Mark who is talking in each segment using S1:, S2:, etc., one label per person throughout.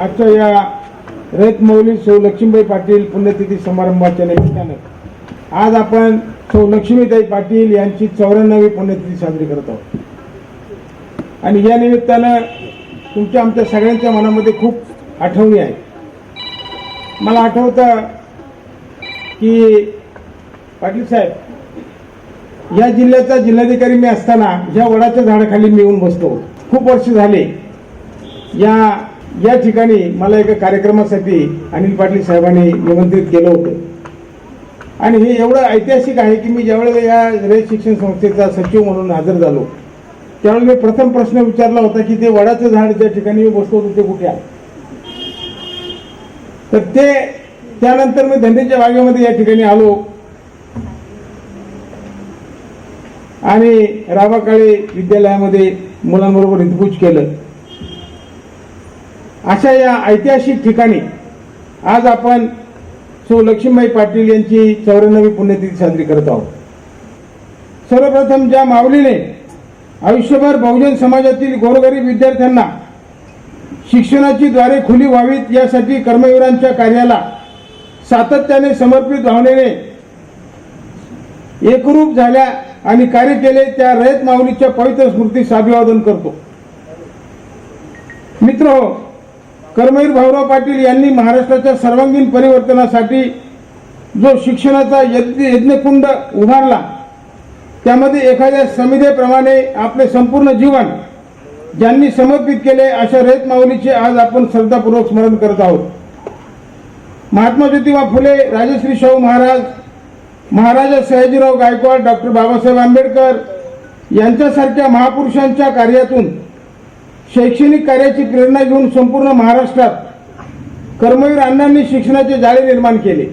S1: आजच्या या रयत मौली सौ लक्ष्मीबाई पाटील पुण्यतिथी समारंभाच्या निमित्तानं आज आपण सौ लक्ष्मीताई पाटील यांची चौऱ्याण्णवी पुण्यतिथी साजरी करत आहोत. आणि या निमित्तानं तुमच्या आमच्या सगळ्यांच्या मनामध्ये खूप आठवणी आहेत. मला आठवतं की पाटील साहेब या जिल्ह्याचा जिल्हाधिकारी मी असताना ह्या वडाच्या झाडाखाली मी येऊन बसतो. खूप वर्ष झाले या या ठिकाणी मला एका कार्यक्रमासाठी अनिल पाटील साहेबांनी निमंत्रित केलं होतं. आणि हे एवढं ऐतिहासिक आहे की मी ज्यावेळेला या रयत शिक्षण संस्थेचा सचिव म्हणून हजर झालो त्यावेळी मी प्रथम प्रश्न विचारला होता की ते वडाचं झाड ज्या ठिकाणी मी बसलो होतो ते कुठे आहे? तर ते त्यानंतर मी धंदेच्या बागेमध्ये या ठिकाणी आलो. आणि रावाकाळे विद्यालयामध्ये मुलांबरोबर हितकूच केलं. अशा या ऐतिहासिक ठिकाणी आज आपण सो लक्ष्मीबाई पाटील यांची चौऱ्याण्णवी पुण्यतिथी साजरी करत आहोत. सर्वप्रथम ज्या माऊलीने आयुष्यभर बहुजन समाजातील गोरगरीब विद्यार्थ्यांना शिक्षणाची द्वारे खुली व्हावीत यासाठी कर्मवीरांच्या कार्याला सातत्याने समर्पित भावनेने एकरूप झाल्या आणि कार्य केले त्या रयत माऊलीच्या पवित्र स्मृतीस अभिवादन करतो. मित्र हो कर्मवीर भाऊराव पाटील यांनी महाराष्ट्राच्या सर्वांगीण परिवर्तनासाठी जो शिक्षणाचा यज्ञ यज्ञकुंड उभारला त्यामध्ये एखाद्या समितेप्रमाणे आपले संपूर्ण जीवन ज्यांनी समर्पित केले अशा रेत माऊलीचे आज आपण श्रद्धापूर्वक स्मरण करत आहोत. महात्मा ज्योतिबा फुले राजश्री शाहू महाराज महाराजा सयाजीराव गायकवाड डॉक्टर बाबासाहेब आंबेडकर यांच्यासारख्या महापुरुषांच्या कार्यातून शैक्षणिक कार्याची प्रेरणा घेऊन संपूर्ण महाराष्ट्रात कर्मवीर अण्णांनी शिक्षणाचे जाळे निर्माण केले.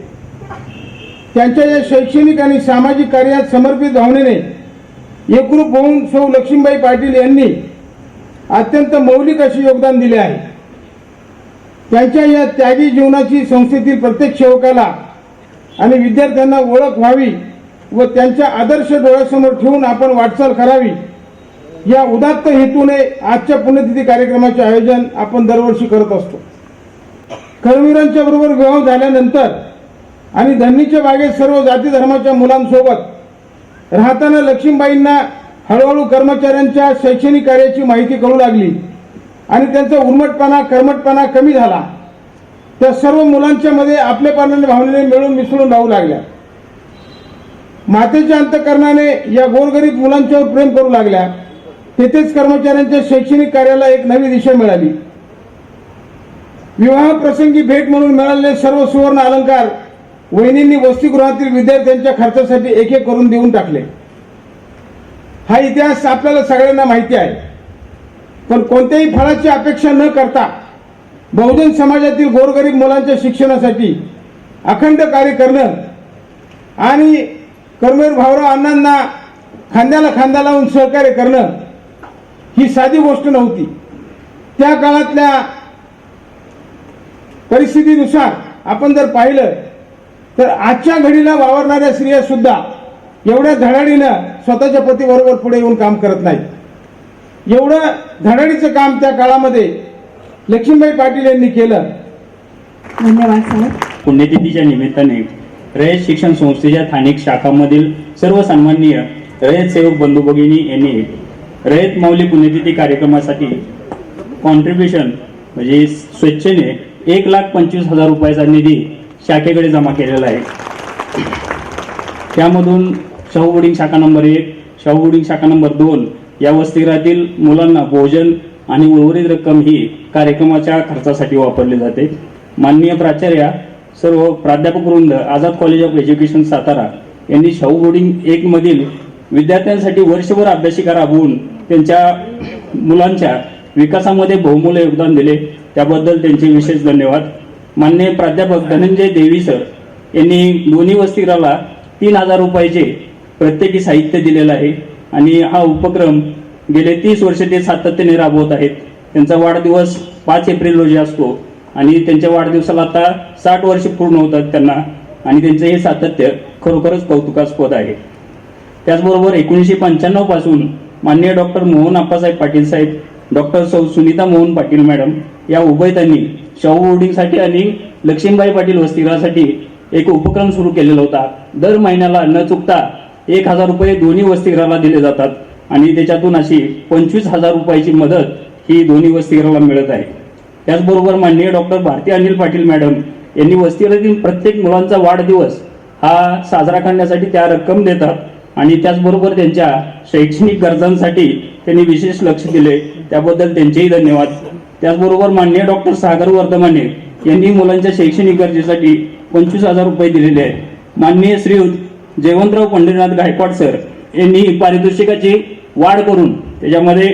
S1: त्यांच्या या शैक्षणिक आणि सामाजिक कार्यात समर्पित भावनेने एकरूप होऊन सौ लक्ष्मीबाई पाटील यांनी अत्यंत मौलिक असे योगदान दिले आहे. त्यांच्या या त्यागी जीवनाची संस्थेतील प्रत्येक सेवकाला आणि विद्यार्थ्यांना ओळख व्हावी व त्यांच्या आदर्श डोळ्यासमोर ठेवून आपण वाटचाल करावी या उदात्त हेतूने आजच्या पुण्यतिथी कार्यक्रमाचे आयोजन आपण दरवर्षी करत असतो. कर्मवीरांच्या बरोबर विवाह झाल्यानंतर आणि धरणीच्या बागेत सर्व जाती धर्माच्या मुलांसोबत राहताना लक्ष्मीबाईंना हळूहळू कर्मचाऱ्यांच्या शैक्षणिक कार्याची माहिती कळू लागली आणि त्यांचा उर्मटपणा कर्मटपणा कमी झाला. त्या सर्व मुलांच्या मध्ये आपलेपणाने भावनेने मिळून मिसळून राहू लागल्या. मातेच्या अंतकरणाने या गोरगरीब मुलांच्यावर प्रेम करू लागल्या. तेथेच कर्मचाऱ्यांच्या शैक्षणिक कार्याला एक नवी दिशा मिळाली. विवाह प्रसंगी भेट म्हणून मिळालेले सर्व सुवर्ण अलंकार वहिनींनी वसतिगृहातील विद्यार्थ्यांच्या खर्चासाठी एक एक करून देऊन टाकले. हा इतिहास आपल्याला सगळ्यांना माहिती आहे. पण कोणत्याही फळाची अपेक्षा न करता बहुजन समाजातील गोरगरीब मुलांच्या शिक्षणासाठी अखंड कार्य करणं आणि कर्मवीर भाऊराव अण्णांना खांद्याला खांदा लावून सहकार्य करणं ही साधी गोष्ट नव्हती. त्या काळातल्या परिस्थितीनुसार आपण जर पाहिलं तर आजच्या घडीला वावरणाऱ्या स्त्रिया सुद्धा एवढ्या धडाडीनं स्वतःच्या पतीबरोबर पुढे येऊन काम करत नाहीत. एवढं धडाडीचं काम त्या काळामध्ये लक्ष्मीबाई पाटील यांनी केलं.
S2: धन्यवाद सर.
S3: पुण्यतिथीच्या निमित्ताने रयत शिक्षण संस्थेच्या स्थानिक शाखांमधील सर्व सन्माननीय रयत सेवक बंधू भगिनी यांनी रयत माऊली पुण्यतिथी कार्यक्रमासाठी कॉन्ट्रीब्युशन म्हणजे स्वेच्छेने एक लाख पंचवीस हजार रुपयाचा निधी शाखेकडे जमा केलेला आहे. त्यामधून शाहू बोर्डिंग शाखा नंबर एक शाहू बोर्डिंग शाखा नंबर दोन या वसतिगृहातील मुलांना भोजन आणि उर्वरित रक्कम ही कार्यक्रमाच्या खर्चासाठी वापरली जाते. माननीय प्राचार्य सर्व प्राध्यापक वृंद Azad college of education Satara यांनी शाहू बोर्डिंग एक मधील विद्यार्थ्यांसाठी वर्षभर अभ्यासिका राबवून त्यांच्या मुलांच्या विकासामध्ये बहुमूल्य योगदान दिले. त्याबद्दल त्यांचे विशेष धन्यवाद. माननीय प्राध्यापक धनंजय देवी सर यांनी दोन्ही वसतिगृहाला तीन हजार रुपयाचे प्रत्येकी साहित्य दिलेलं आहे आणि हा उपक्रम गेले तीस वर्ष ते सातत्याने राबवत आहेत. त्यांचा वाढदिवस पाच एप्रिल रोजी असतो आणि त्यांच्या वाढदिवसाला आता साठ वर्ष पूर्ण होतात त्यांना आणि त्यांचं हे सातत्य खरोखरच कौतुकास्पद आहे. त्याचबरोबर एकोणीसशे पंच्याण्णवपासून माननीय डॉक्टर मोहन आप्पासाहेब पाटील साहेब डॉक्टर सौ सुनीता मोहन पाटील मॅडम या उभयतांनी शाहू होर्डिंगसाठी आणि लक्ष्मीबाई पाटील वसतिगृहासाठी एक उपक्रम सुरू केलेला होता. दर महिन्याला न चुकता एक हजार रुपये दोन्ही वसतिगृहाला दिले जातात आणि त्याच्यातून अशी पंचवीस हजार रुपयाची मदत ही दोन्ही वसतिगृहाला मिळत आहे. त्याचबरोबर माननीय डॉक्टर भारती अनिल पाटील मॅडम यांनी वसतिगृहातील प्रत्येक मुलांचा वाढदिवस हा साजरा करण्यासाठी त्या रक्कम देतात. आणि त्याचबरोबर त्यांच्या शैक्षणिक गरजांसाठी त्यांनी विशेष लक्ष दिले. त्याबद्दल त्यांचेही धन्यवाद. त्याचबरोबर माननीय डॉक्टर सागर वर्धमाने यांनी मुलांच्या शैक्षणिक गरजेसाठी पंचवीस हजार रुपये दिलेले आहेत. माननीय श्रीयुत जयवंतराव पंढरीनाथ गायकवाड सर यांनी पारितोषिकाची वाढ करून त्याच्यामध्ये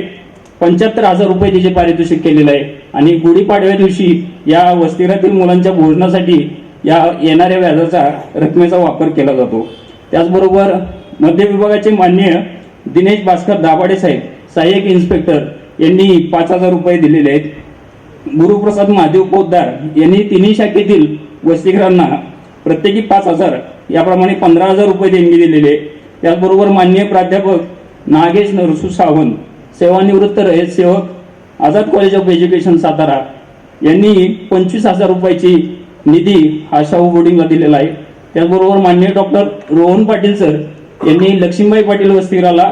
S3: पंच्याहत्तर हजार रुपये त्याचे पारितोषिक केलेलं आहे. आणि गुढीपाडव्या दिवशी या वस्तीरातील मुलांच्या भोजनासाठी या येणाऱ्या व्याजाचा रकमेचा वापर केला जातो. त्याचबरोबर मध्य विभागाचे मान्य दिनेश भास्कर दाभाडे साहेब सहाय्यक इन्स्पेक्टर यांनी पाच हजार रुपये दिलेले आहेत गुरुप्रसाद महादेव पोद्दार यांनी तिन्ही शाखेतील वसतिगृहांना प्रत्येकी पाच हजार याप्रमाणे पंधरा हजार रुपये देणगी दिलेले आहे. त्याचबरोबर मान्य प्राध्यापक नागेश नरसू सावंत सेवानिवृत्त रयत सेवक Azad college of education Satara यांनी पंचवीस हजार रुपयाची निधी हा शाहू बोर्डिंगला दिलेला आहे त्याचबरोबर मान्य डॉक्टर रोहन पाटील सर यांनी लक्ष्मीबाई पाटील वसतिगृहाला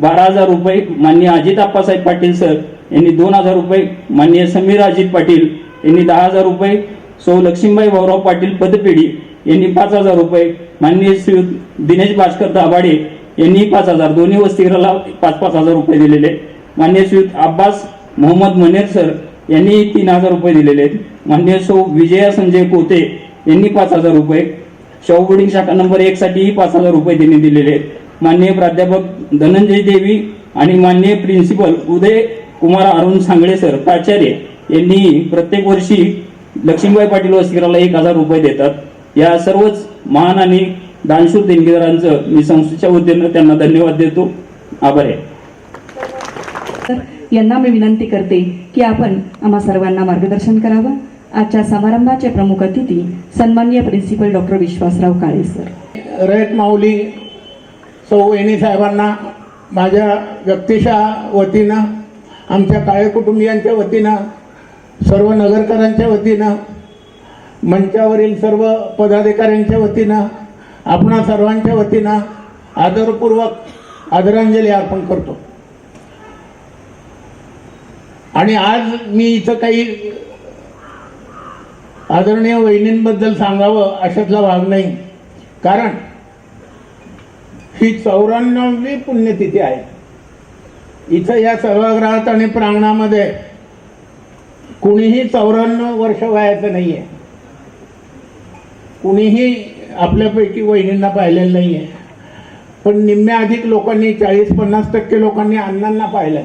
S3: बारा हजार रुपये मान्य अजित आप्पासाहेब पाटील सर यांनी दोन हजार रुपये मान्य समीर अजित पाटील यांनी दहा हजार रुपये सौ लक्ष्मीबाई भाऊराव पाटील पदपेढी यांनी पाच हजार रुपये माननीय श्री दिनेश भास्कर दाभाडे यांनी पाच हजार दोन्ही वसतिगृहाला पाच पाच हजार रुपये दिलेले आहेत. माननीय श्री अब्बास मोहम्मद मनेर सर यांनी तीन हजार रुपये दिलेले आहेत माननीय सौ विजया संजय कोते यांनी पाच हजार रुपये शाहू शाखा नंबर एक साठीही पाच हजार रुपये त्यांनी दिलेले आहेत. माननीय प्राध्यापक धनंजय देवी आणि माननीय प्रिन्सिपल उदय कुमार अरुण सांगळे सर प्राचार्य यांनी प्रत्येक वर्षी लक्ष्मीबाई पाटील वसतिगृहाला एक हजार रुपये देतात. या सर्वच महान आणि दानशूर देणगीदारांचं मी संस्थेच्या वतीनं त्यांना धन्यवाद देतो. आभार आहे.
S2: तर यांना मी विनंती करते की आपण आम्हा सर्वांना मार्गदर्शन करावं. आजच्या समारंभाचे प्रमुख अतिथी सन्माननीय principal doctor Vishwasrao Kale sir.
S4: Rayat Mauli सौ वहिनी साहेबांना माझ्या व्यक्तिशः वतीनं आमच्या काळे कुटुंबियांच्या वतीनं सर्व नगरकरांच्या वतीनं मंचावरील सर्व पदाधिकाऱ्यांच्या वतीनं आपणा सर्वांच्या वतीनं आदरपूर्वक आदरांजली अर्पण करतो. आणि आज मी इथं काही आदरणीय वहिनींबद्दल सांगावं अशातला भाग नाही. कारण ही चौऱ्याण्णवी पुण्यतिथी आहे. इथं या सभागृहात आणि प्रांगणामध्ये कुणीही चौऱ्याण्णव वर्ष वयाचं नाही आहे कुणीही आपल्यापैकी वहिनींना पाहिलेलं नाही आहे पण निम्म्या अधिक लोकांनी चाळीस पन्नास टक्के लोकांनी अण्णांना पाहिलं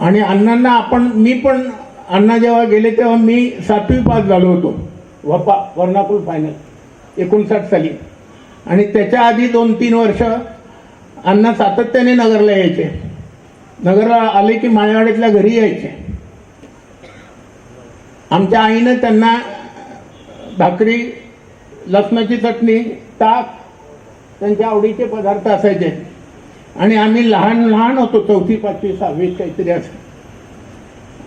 S4: आणि अण्णांना आपण मी पण अण्णा जेव्हा गेले तेव्हा मी सातवी पास झालो होतो. वपा वर्णापूर फायनल एकोणसाठ साली. आणि त्याच्या आधी दोन तीन वर्ष अण्णा सातत्याने नगरला यायचे. नगरला आले की मायावाड्यातल्या घरी यायचे. आमच्या आईनं त्यांना भाकरी लसणाची चटणी ताक त्यांच्या आवडीचे पदार्थ असायचे. आणि आम्ही लहान लहान होतो चौथी पाचवी सहावी काहीतरी असं.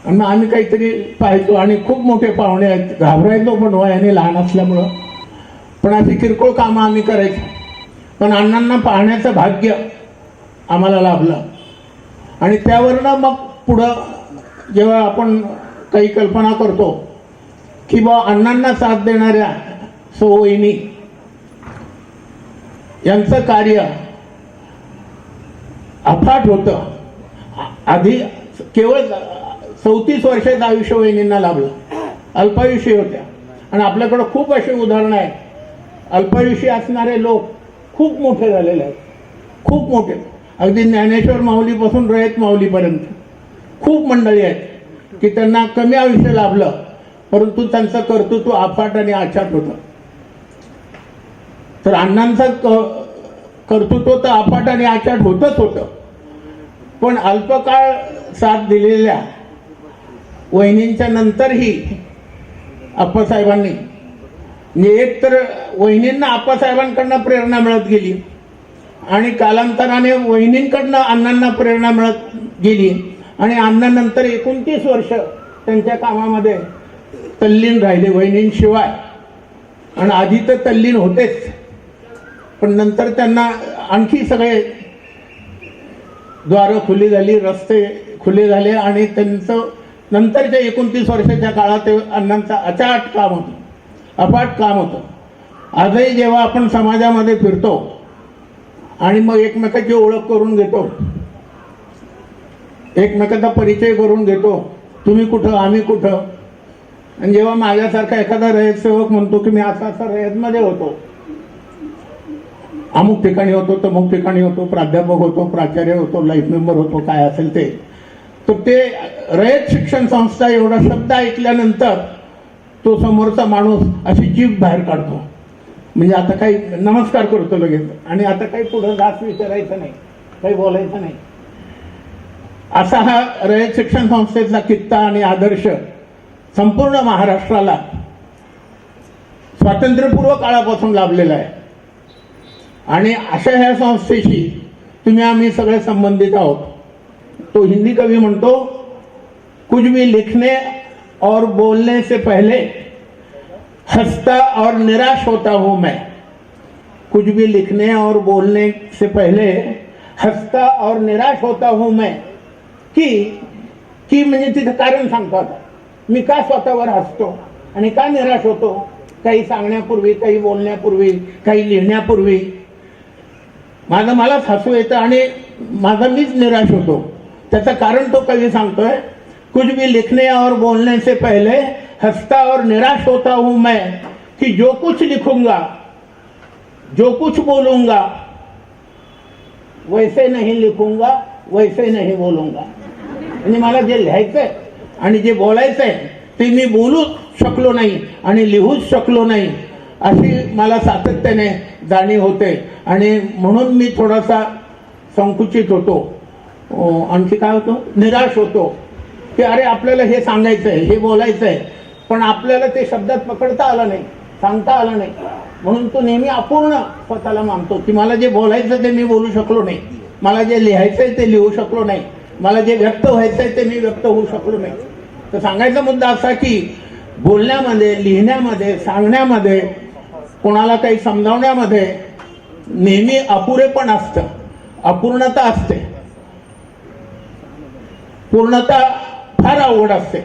S4: आणि मग आम्ही काहीतरी पाहायचो आणि खूप मोठे पाहुणे आहेत. घाबरायचो पण वयाने लहान असल्यामुळं. पण अशी किरकोळ कामं आम्ही करायचो. पण अण्णांना पाहण्याचं भाग्य आम्हाला लाभलं. आणि त्यावरनं मग पुढं जेव्हा आपण काही कल्पना करतो की बा अण्णांना साथ देणाऱ्या सोयीनी यांचं कार्य अफाट होतं. आधी केवळ चौतीस वर्षाचं आयुष्य वहिनींना लाभलं. अल्पायुषी होत्या. आणि आपल्याकडं खूप अशी उदाहरणं आहेत. अल्पायुषी असणारे लोक खूप मोठे झालेले आहेत. खूप मोठे. अगदी ज्ञानेश्वर माऊलीपासून रयत माऊलीपर्यंत. खूप मंडळी आहेत की त्यांना कमी आयुष्य लाभलं परंतु त्यांचं कर्तृत्व अफाट आणि आछाट होतं. तर अण्णांचं क कर्तृत्व तर अफाट आणि आचाट होतच होतं. पण अल्पकाळ साथ दिलेल्या वहिनींच्या नंतरही आप्पासाहेबांनी म्हणजे एक तर वहिनींना आप्पासाहेबांकडनं प्रेरणा मिळत गेली आणि कालांतराने वहिनींकडनं अण्णांना प्रेरणा मिळत गेली आणि अण्णानंतर एकोणतीस वर्ष त्यांच्या कामामध्ये तल्लीन राहिले वहिनींशिवाय. आणि आधी तर तल्लीन होतेच पण नंतर त्यांना आणखी सगळे द्वारं खुली झाली रस्ते खुले झाले आणि त्यांचं नंतरच्या एकोणतीस वर्षाच्या काळात ते अण्णांचं अचाट काम होतं. अफाट काम होतं. आजही जेव्हा आपण समाजामध्ये फिरतो आणि मग एकमेकाची ओळख करून घेतो एकमेकाचा परिचय करून घेतो तुम्ही कुठं आम्ही कुठं आणि जेव्हा माझ्यासारखा एखादा रयत सेवक म्हणतो की मी असा असा रयतमध्ये होतो. अमुक ठिकाणी होतो तमुक ठिकाणी होतो प्राध्यापक होतो प्राचार्य होतो लाईफ मेंबर होतो काय असेल ते. तर ते रयत शिक्षण संस्था एवढा शब्द ऐकल्यानंतर तो समोरचा माणूस अशी जीभ बाहेर काढतो. म्हणजे आता काही नमस्कार करतो लगेच. आणि आता काही पुढं जास्त विचारायचं नाही. काही बोलायचं नाही. असा हा रयत शिक्षण संस्थेचा कित्ता आणि आदर्श संपूर्ण महाराष्ट्राला स्वातंत्र्यपूर्व काळापासून लाभलेला आहे. आणि अशा ह्या संस्थेशी तुम्ही आम्ही सगळे संबंधित आहोत. तो हिंदी कवी म्हणतो कुछ भी लिखने और बोलने से पहले हंसता और निराश होता हूं मैं। कुछ भी लिखने और बोलने से पहले हंसता और निराश होता हूं मैं। की की म्हणजे तिथं कारण सांगतो आता मी का स्वतःवर हसतो आणि का निराश होतो? काही सांगण्यापूर्वी काही बोलण्यापूर्वी काही लिहिण्यापूर्वी। माझं मलाच हसू येतं आणि माझा मीच निराश होतो। त्याचं कारण तो कवी सांगतोय? कुछ भी लिखने और बोलने से पहले हंसता और निराश होता हूं मैं कि जो कुछ लिखूंगा जो कुछ बोलूंगा वैसे नहीं लिखूंगा वैसे नहीं बोलूंगा। म्हणजे मला जे लिहायचंय आणि जे बोलायचंय ते मी बोलूच शकलो नाही आणि लिहूच शकलो नाही अशी मला सातत्याने जाणीव होते. आणि म्हणून मी थोडासा संकुचित होतो. आणखी काय होतो? निराश होतो. की अरे आपल्याला हे सांगायचं आहे हे बोलायचं आहे पण आपल्याला ते शब्दात पकडता आलं नाही सांगता आलं नाही. म्हणून तो नेहमी अपूर्ण स्वतःला मानतो की मला जे बोलायचं ते मी बोलू शकलो नाही. मला जे लिहायचंय ते लिहू शकलो नाही. मला जे व्यक्त व्हायचंय ते मी व्यक्त होऊ शकलो नाही. तर सांगायचा मुद्दा असा की बोलण्यामध्ये लिहिण्यामध्ये सांगण्यामध्ये कोणाला काही समजावण्यामध्ये नेहमी अपुरेपण असतं. अपूर्णता असते. पूर्णता फार अवघड असते.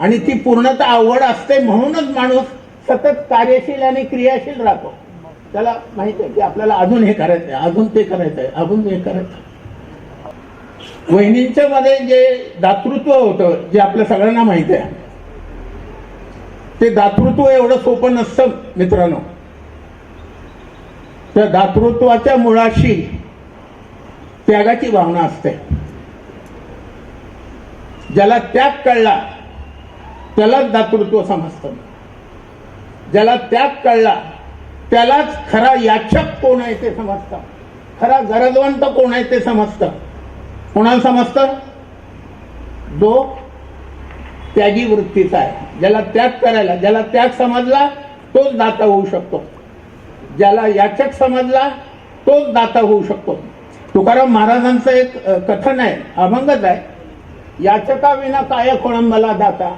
S4: आणि ती पूर्णता अवघड असते म्हणूनच माणूस सतत कार्यशील आणि क्रियाशील राहतो. त्याला माहीत आहे की आपल्याला अजून हे करायचंय अजून ते करायचंय अजून हे करायचं वहिनींच्या मध्ये जे दातृत्व होतं जे आपल्या सगळ्यांना माहीत आहे ते दातृत्व एवढं सोपं नसतं मित्रांनो. त्या दातृत्वाच्या मुळाशी त्यागाची भावना असते. ज्याला त्याग कळला त्यालाच दातृत्व समजतं. ज्याला त्याग कळला त्यालाच खरा याचक कोण आहे ते समजतं. खरा गरजवंत कोण आहे ते समजतं. कोणाला समजतं? जो त्यागी वृत्तीचा आहे. ज्याला त्याग करायला ज्याला त्याग समजला तोच दाता होऊ शकतो. ज्याला याचक समजला तोच दाता होऊ शकतो. तुकाराम महाराजांचं एक कथन आहे अभंगच आहे. याचका विना काय खोळंबला दाता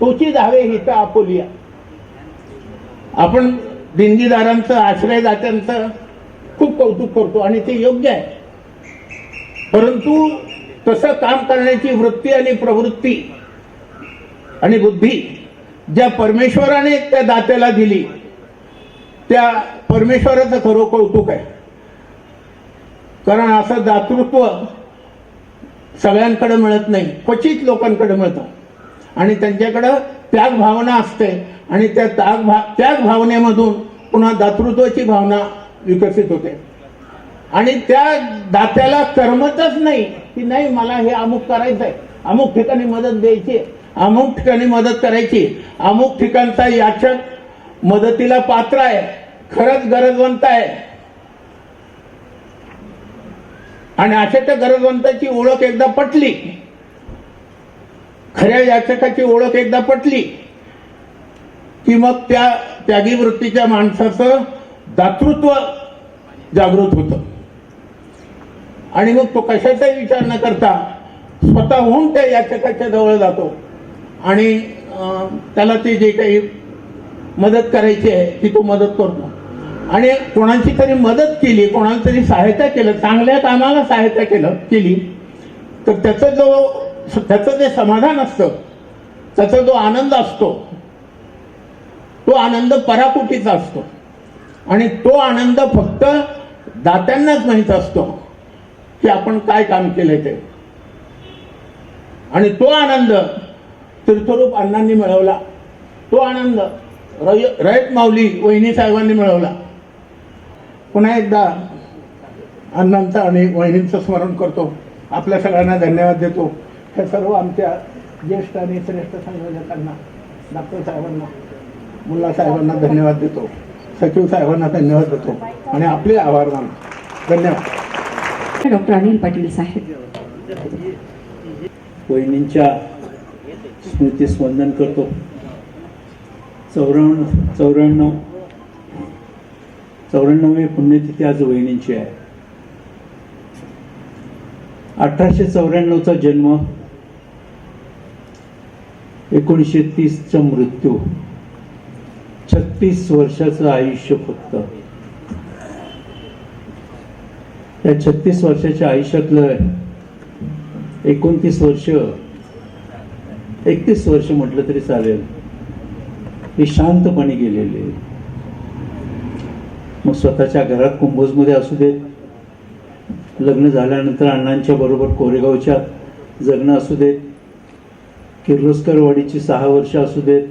S4: तोची धावे हित आपुलिया. आपण दिंडीदारांचं आश्रयदात्यांचं खूप कौतुक करतो आणि ते योग्य आहे. परंतु तसं काम करण्याची वृत्ती आणि प्रवृत्ती आणि बुद्धी ज्या परमेश्वराने त्या दात्याला दिली त्या परमेश्वराचं खरं कौतुक आहे. कारण असं दातृत्व सगळ्यांकडे मिळत नाही. क्वचित लोकांकडे मिळतं. आणि त्यांच्याकडं त्याग भावना असते. आणि त्या त्याग भा त्याग भावनेमधून पुन्हा दातृत्वाची भावना विकसित होते. आणि त्या दात्याला करमतच नाही. की नाही मला हे अमुक करायचं आहे. अमुक ठिकाणी मदत द्यायची आहे, अमुक ठिकाणी मदत करायची अमुक ठिकाणचा याचक मदतीला पात्र आहे. खरंच गरजवंत आहे. आणि अशा त्या गरजवंताची ओळख एकदा पटली. खऱ्या याचकाची ओळख एकदा पटली की मग त्या त्यागी वृत्तीच्या माणसाचं दातृत्व जागृत होतं. आणि मग तो कशाचाही विचार न करता स्वतःहून त्या याचकाच्या जवळ जातो. आणि त्याला ते जे काही मदत करायची आहे ती तो मदत करतो. आणि कोणाची तरी मदत केली कोणाला तरी सहायता केलं चांगल्या कामाला सहायता केलं केली तर त्याचं जो त्याचं जे समाधान असतं त्याचा जो आनंद असतो तो आनंद पराकुटीचा असतो. आणि तो आनंद फक्त दात्यांनाच माहीत असतो की आपण काय काम केलंय ते. आणि तो आनंद तीर्थरूप अण्णांनी मिळवला. तो आनंद रय रयत माऊली वहिनी साहेबांनी मिळवला. पुन्हा एकदा अण्णांचं आणि वहिनींचं स्मरण करतो. आपल्या सगळ्यांना धन्यवाद देतो. हे सर्व आमच्या ज्येष्ठ आणि श्रेष्ठ संयोजकांना डॉक्टर साहेबांना मुल्ला साहेबांना धन्यवाद देतो. सचिव साहेबांना धन्यवाद देतो. आणि आपले आभार मानतो. धन्यवाद.
S2: डॉक्टर अनिल पाटील साहेब.
S5: वहिनींच्या स्मृतीस वंदन करतो. चौऱ्याण्णव चौऱ्याण्णव चौऱ्याण्णवी पुण्यतिथी आज वहिनींची आहे. अठराशे चौऱ्याण्णवचा जन्म एकोणीसशे तीसचा मृत्यू. छत्तीस वर्षाचं आयुष्य फक्त. या छत्तीस वर्षाच्या आयुष्यातलं एकोणतीस वर्ष एकतीस वर्ष म्हटलं तरी चालेल. हे शांतपणे गेलेले. मग स्वतःच्या घरात कुंभोजमध्ये असू देत लग्न झाल्यानंतर अण्णांच्या बरोबर कोरेगावच्या जगणं असू देत किर्लोस्करवाडीची सहा वर्ष असू देत.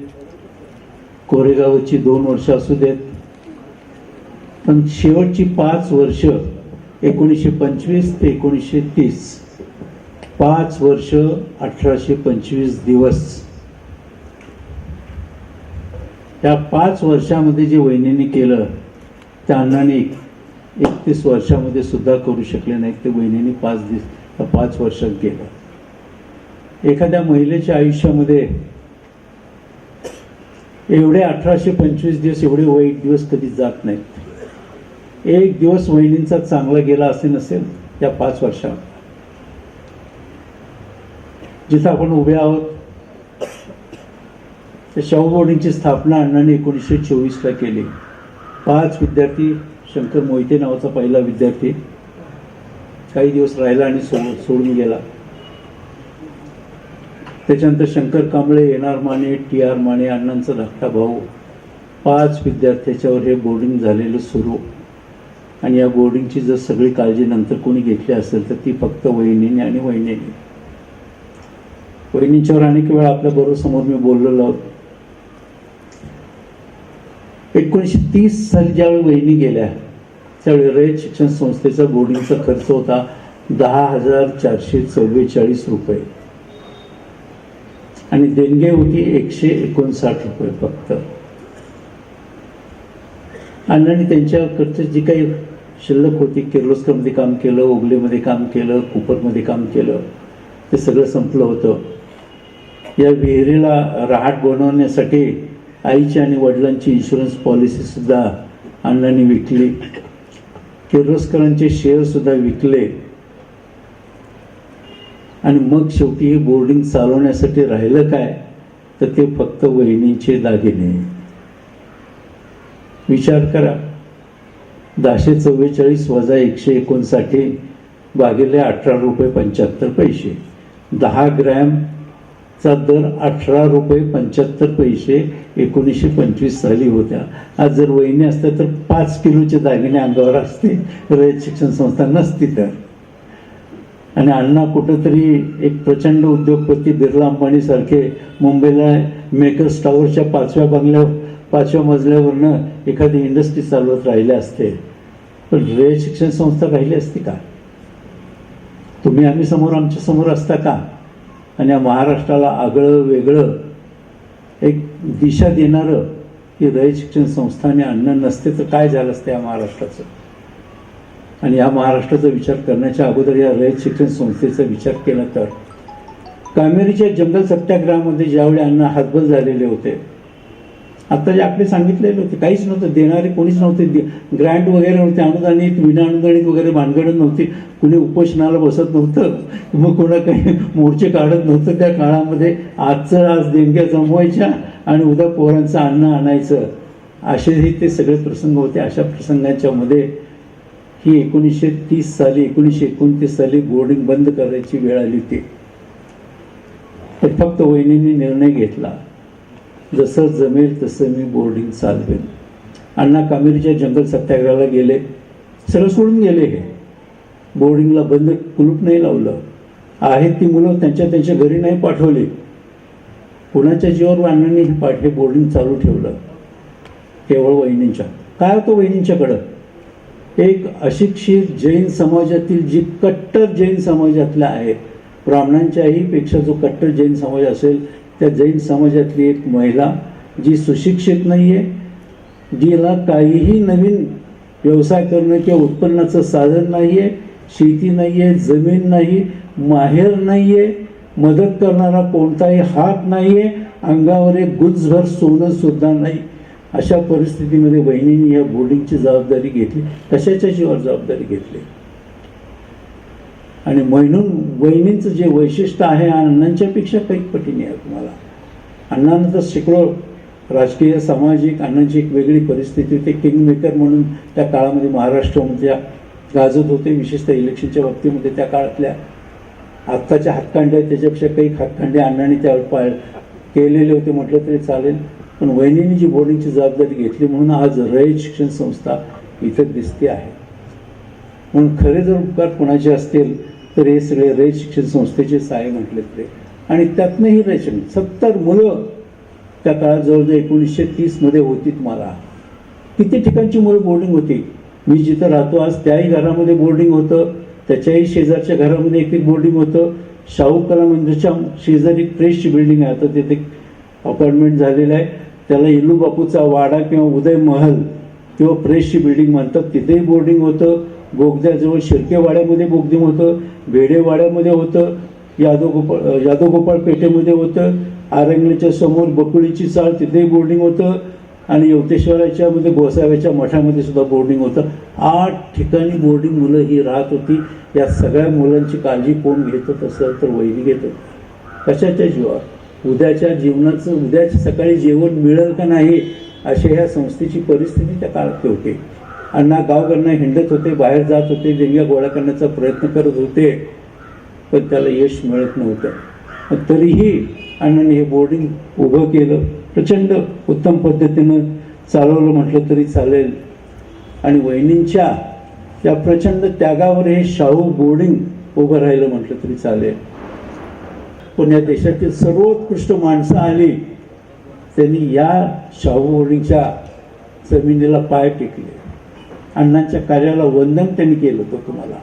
S5: कोरेगावची दोन वर्ष असू देत. पण शेवटची पाच वर्ष एकोणीसशे पंचवीस ते एकोणीसशे तीस. पाच वर्ष अठराशे पंचवीस दिवस. या पाच वर्षामध्ये जे वहिनींनी केलं त्या अण्णांनी एकतीस वर्षामध्ये सुद्धा करू शकले नाहीत ते बहिणीने पाच दिवस पाच वर्षात गेलं. एखाद्या महिलेच्या आयुष्यामध्ये एवढे अठराशे पंचवीस दिवस एवढे वाईट दिवस कधी जात नाहीत. एक दिवस वहिनींचा चांगला गेला असे नसेल या पाच वर्षात जिथं आपण उभे आहोत त्या शाहू बोर्डिंगची स्थापना अण्णांनी एकोणीसशे चोवीसला केली. पाच विद्यार्थी शंकर मोहिते नावाचा पहिला विद्यार्थी काही दिवस राहिला आणि सोड सोडून गेला. त्याच्यानंतर Shankar Kamble N R Mane T R Mane अण्णांचा धाकटा भाऊ पाच विद्यार्थ्याच्यावर हे बोर्डिंग झालेलं सुरू. आणि या बोर्डिंगची जर सगळी काळजी नंतर कोणी घेतली असेल तर ती फक्त वहिनीने आणि वहिनीने. वहिनींच्यावर अनेक वेळा आपल्याबरोबर समोर मी बोललेलो आहोत. एकोणीसशे तीस साली ज्यावेळी वहिनी गेल्या त्यावेळी रयत शिक्षण संस्थेचा बोर्डिंगचा खर्च होता दहा हजार चारशे चव्वेचाळीस रुपये. आणि देणगी होती एकशे एकोणसाठ रुपये फक्त. अण्णांनी त्यांच्याकडचं जी काही शिल्लक होती किर्लोस्करमध्ये काम केलं ओगलेमध्ये काम केलं कुपरमध्ये काम केलं ते सगळं संपलं होतं. या विहिरीला रहाट बनवण्यासाठी आईची आणि वडिलांची इन्शुरन्स पॉलिसीसुद्धा अण्णांनी विकली. किर्लोस्करांचे शेअरसुद्धा विकले. आणि मग शेवटी हे बोर्डिंग चालवण्यासाठी राहिलं काय? तर ते फक्त वहिनीचे दागिने. विचार करा. दहाशे चव्वेचाळीस वजा एकशे एकोणसाठी भागिले अठरा रुपये पंच्याहत्तर पैसे. दहा ग्रॅम चा दर अठरा रुपये पंच्याहत्तर पैसे एकोणीसशे पंचवीस साली होत्या. आज जर वहिनी असत्या तर पाच किलोचे दागिने अंगावर असते रयत शिक्षण संस्था नसती तर. आणि अण्णा कुठंतरी एक प्रचंड उद्योगपती बिर्ला अंबानीसारखे मुंबईला मेकर्स टावरच्या पाचव्या बंगल्यावर पाचव्या मजल्यावरनं एखादी इंडस्ट्री चालवत राहिले असते. पण रयत शिक्षण संस्था राहिली असती का? तुम्ही आम्ही समोर आमच्यासमोर असता का? आणि या महाराष्ट्राला आगळं वेगळं एक दिशा देणारं की रयत शिक्षण संस्थाने अन्न नसते तर काय झालं असतं या महाराष्ट्राचं? आणि या महाराष्ट्राचा विचार करण्याच्या अगोदर या रयत शिक्षण संस्थेचा विचार केला तर. कामेरीच्या जंगल सत्याग्रहामध्ये ज्यावेळी अण्णा हातबल झालेले होते आता जे आपले सांगितलेले होते काहीच नव्हतं. देणारे कोणीच नव्हते. ग्रँट वगैरे नव्हते. अनुदानित विनाअनुदानित वगैरे भानगडत नव्हती. कुणी उपोषणाला बसत नव्हतं. मग कोणा काही मोर्चे काढत नव्हतं. त्या काळामध्ये आजचं आज देणग्या जमवायच्या आणि उद्या पोरांचं अन्न आणायचं. असेही ते सगळे प्रसंग होते. अशा प्रसंगांच्या मध्ये ही एकोणीसशे तीस साली एकोणीसशे एकोणतीस साली बोर्डिंग बंद करायची वेळ आली होती. तर फक्त वहिनींनी निर्णय घेतला. जसं जमेल तसं मी बोर्डिंग चालवेन. अण्णा कामेरीच्या जंगल सत्याग्रहाला गेले. सगळं सोडून गेले हे. बोर्डिंगला बंद कुलूप नाही लावलं. आहेत ती मुलं त्यांच्या त्यांच्या घरी नाही पाठवली. कुणाच्या जीवावर अण्णांनी हे पाठ हे बोर्डिंग चालू ठेवलं? केवळ वहिनींच्या. काय होतं वहिनींच्याकडं? एक अशिक्षित जैन समाजातील जी कट्टर जैन समाजातल्या आहे ब्राह्मणांच्याही पेक्षा जो कट्टर जैन समाज असेल त्या जैन समाजातली एक महिला जी सुशिक्षित नाही आहे जिला काहीही नवीन व्यवसाय करणं किंवा उत्पन्नाचं साधन नाही आहे शेती नाही आहे जमीन नाही माहेर नाही आहे मदत करणारा कोणताही हात नाही आहे अंगावर एक गुंजभर सोनंसुद्धा नाही. अशा परिस्थितीमध्ये बहिणींनी या बोर्डिंगची जबाबदारी घेतली. कशाच्या जीवावर जबाबदारी घेतली? आणि म्हणून वहिनींचं जे वैशिष्ट्य आहे अण्णांच्यापेक्षा काही पटीने आहे तुम्हाला. अण्णांना तर शेकडो राजकीय सामाजिक अण्णांची एक वेगळी परिस्थिती होती. किंग मेकर म्हणून त्या काळामध्ये महाराष्ट्रामध्ये गाजत होते विशेषतः इलेक्शनच्या बाबतीमध्ये त्या काळातल्या. आत्ताच्या हातकांड्या त्याच्यापेक्षा काही हातकांडे अण्णांनी त्यावर पाळ केलेले होते म्हटलं तरी चालेल. पण वहिनींनी जी बोर्डिंगची जबाबदारी घेतली म्हणून आज रयत शिक्षण संस्था इथं दिसते आहे. म्हणून खरे जर उपकार कोणाचे असतील तर हे सगळे रयत शिक्षण संस्थेचे सहाय्य म्हटले ते आणि त्यातनंही रचन सत्तर मुलं त्या काळात जवळजवळ एकोणीसशे तीसमध्ये होती तुम्हाला. किती ठिकाणची मुलं बोर्डिंग होती? मी जिथं राहतो आज त्याही घरामध्ये बोर्डिंग होतं. त्याच्याही शेजारच्या घरामध्ये एक एक बोर्डिंग होतं. शाहू कला मंदिरच्या शेजारी फ्रेशची बिल्डिंग आहे. आता तिथे अपार्टमेंट झालेलं आहे. त्याला इल्लू बापूचा वाडा किंवा उदय महल किंवा प्रेसची बिल्डिंग म्हणतात. तिथेही बोर्डिंग होतं. बोगद्याजवळ शिर्केवाड्यामध्ये बोगदेम होतं भेडेवाड्यामध्ये होतं यादव गोपाळ यादव गोपाळ पेठेमध्ये होतं आरंगणीच्या समोर बकुळीची चाळ तिथेही बोर्डिंग होतं आणि यवतेश्वराच्यामध्ये गोसाव्याच्या मठामध्ये सुद्धा बोर्डिंग होतं. आठ ठिकाणी बोर्डिंग मुलं ही राहत होती. या सगळ्या मुलांची काळजी कोण घेतं तसं तर वहिनी घेतं कशाच्या जीवावर उद्याच्या जीवनाचं उद्याच्या सकाळी जेवण मिळेल का नाही अशा ह्या संस्थेची परिस्थिती त्या काळात होती. अण्णा गावकडनं हिंडत होते बाहेर जात होते देणग्या गोळा करण्याचा प्रयत्न करत होते. पण त्याला यश मिळत नव्हतं. तरीही अण्णांनी हे बोर्डिंग उभं केलं. प्रचंड उत्तम पद्धतीनं चालवलं म्हटलं तरी चालेल. आणि वहिनींच्या त्या प्रचंड त्यागावर हे शाहू बोर्डिंग उभं राहिलं म्हटलं तरी चालेल. पण या देशातील सर्वोत्कृष्ट माणसं आली. त्यांनी या शाहू बोर्डिंगच्या जमिनीला पाय टेकले. अण्णांच्या कार्याला वंदन त्यांनी केलं होतं तुम्हाला.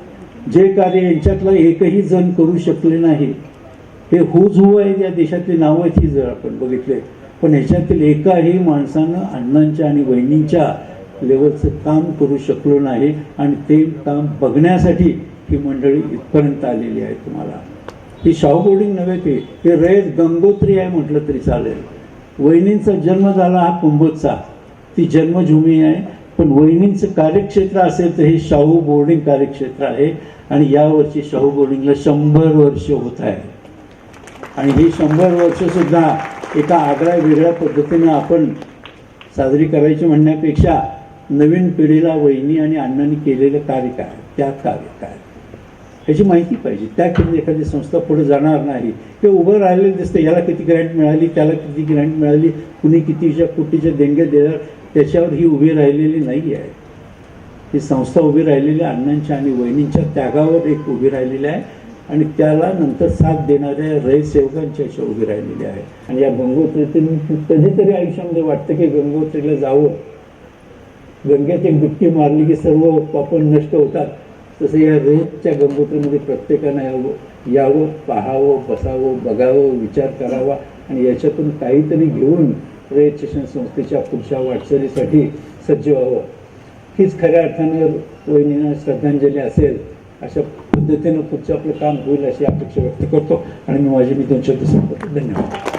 S5: जे कार्य यांच्यातलं एकही जण करू शकले नाही हे हुज हु आहे या देशातली नावं आहेत ही जर आपण बघितले. पण ह्याच्यातील एकाही माणसानं अण्णांच्या आणि वहिनींच्या लेवलचं काम करू शकलो नाही आणि ते काम बघण्यासाठी ही मंडळी इथपर्यंत आलेली आहे तुम्हाला. ही शाहू बोर्डिंग नव्हे ते हे रयत गंगोत्री आहे म्हटलं तरी चालेल. वहिनींचा जन्म झाला हा कुंभोजचा ती जन्मभूमी आहे. पण वहिनींचं कार्यक्षेत्र असेल तर हे शाहू बोर्डिंग कार्यक्षेत्र आहे आणि यावर्षी शाहू बोर्डिंगला शंभर वर्ष होत आहे. आणि ही शंभर वर्षसुद्धा एका आगळ्या वेगळ्या पद्धतीनं आपण साजरी करायची म्हणण्यापेक्षा नवीन पिढीला वहिनी आणि अण्णांनी केलेलं कार्य काय? त्या कार्य काय? ह्याची माहिती पाहिजे. त्या एखादी संस्था पुढे जाणार नाही. ते उभं राहिलेलं दिसतं याला किती ग्रँट मिळाली? त्याला किती ग्रँट मिळाली? कुणी कितीच्या कोटीच्या देणग्या देणार? त्याच्यावर ही उभी राहिलेली नाही आहे. ही संस्था उभी राहिलेली अण्णांच्या आणि वहिनींच्या त्यागावर एक उभी राहिलेली आहे आणि त्याला नंतर साथ देणाऱ्या रयसेवकांच्या अशा उभी राहिलेली आहे. आणि या गंगोत्रीतून कधीतरी आयुष्यामध्ये वाटतं की गंगोत्रीला जावं. गंगेत एक डुबकी मारली की सर्व पापण नष्ट होतात. तसं या रयतच्या गंगोत्रीमध्ये प्रत्येकानं यावं. यावं पाहावं बसावं बघावं विचार करावा आणि याच्यातून काहीतरी घेऊन रयत शिक्षण संस्थेच्या पुढच्या वाटचालीसाठी सज्ज व्हावं. हीच खऱ्या अर्थानं वहिनींना श्रद्धांजली असेल अशा पद्धतीनं पुढचं आपलं काम होईल अशी अपेक्षा व्यक्त करतो. आणि मी माझी मी दोन शब्द धन्यवाद.